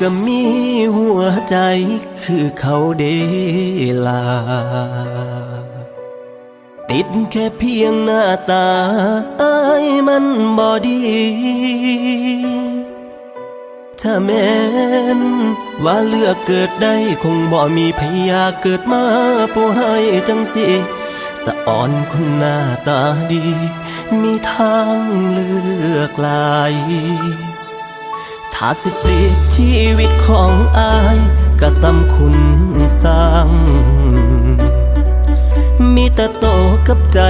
ก็มีหัวใจคือเขาเดลา ติดแค่เพียงหน้าตาอายมันบอดี ถ้าแม้น ว่าเลือกเกิดได้คงบ่มีพยาเกิดมาผู้ให้จังสิสะอ่อนคนหน้าตาดี มีทางเลือกหลาย ถ้าสิเปรีชีวิตของอายก็สำคุณสร้าง มีแต่โตกับใจ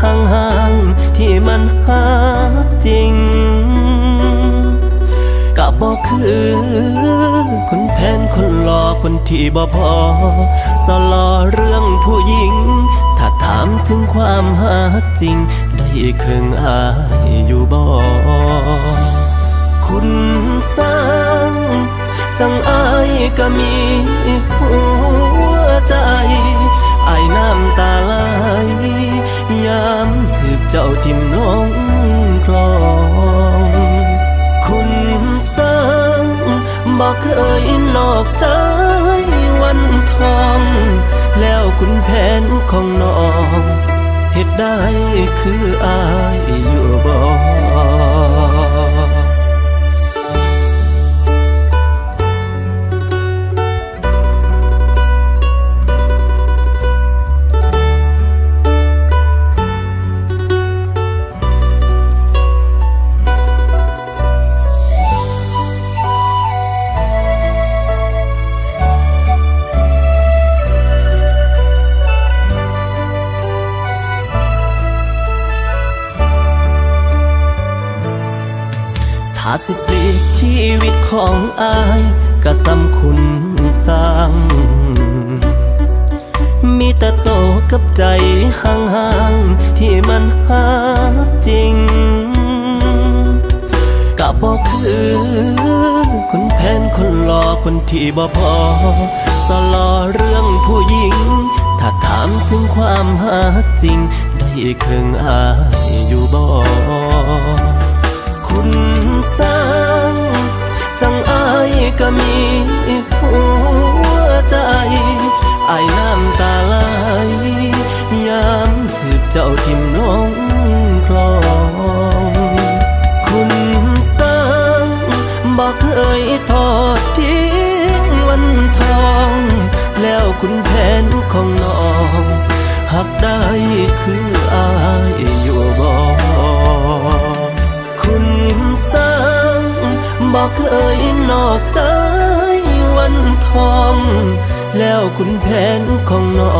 ห่างๆ ที่มันหาจริงก็บอกคือคนแพนคนหลอคนที่บ่พอ สลอเรื่องผู้หญิง ถ้าถามถึงความหาจริง ได้เครื่องอายอยู่บ่ คุณสร้าง จังอายก็มีหัวใจอายน้ำตาไหลยามถึกเจ้าทิมลงคลอง คุณสร้างบอกเคยนอกใจวันทอง แล้วคุณแผนของน้องเหตุได้คืออาย อาสิปรียบชีวิตของอายก็สำคุณสร้าง มีแต่โตกับใจห่างๆ ที่มันหาจริงก็บอกคือคนแพนคนหลอคนที่บ่พอสลอเรื่องผู้หญิง ถ้าถามถึงความหาจริง ได้เครื่องอายอยู่บ่ ทอดทิ้งวันทอง แล้วคุณแผนของน้องหักได้คืออายอยู่บ่คุณสร้างบอกเคยนอกใจวันทอง แล้วคุณแผนของน้อง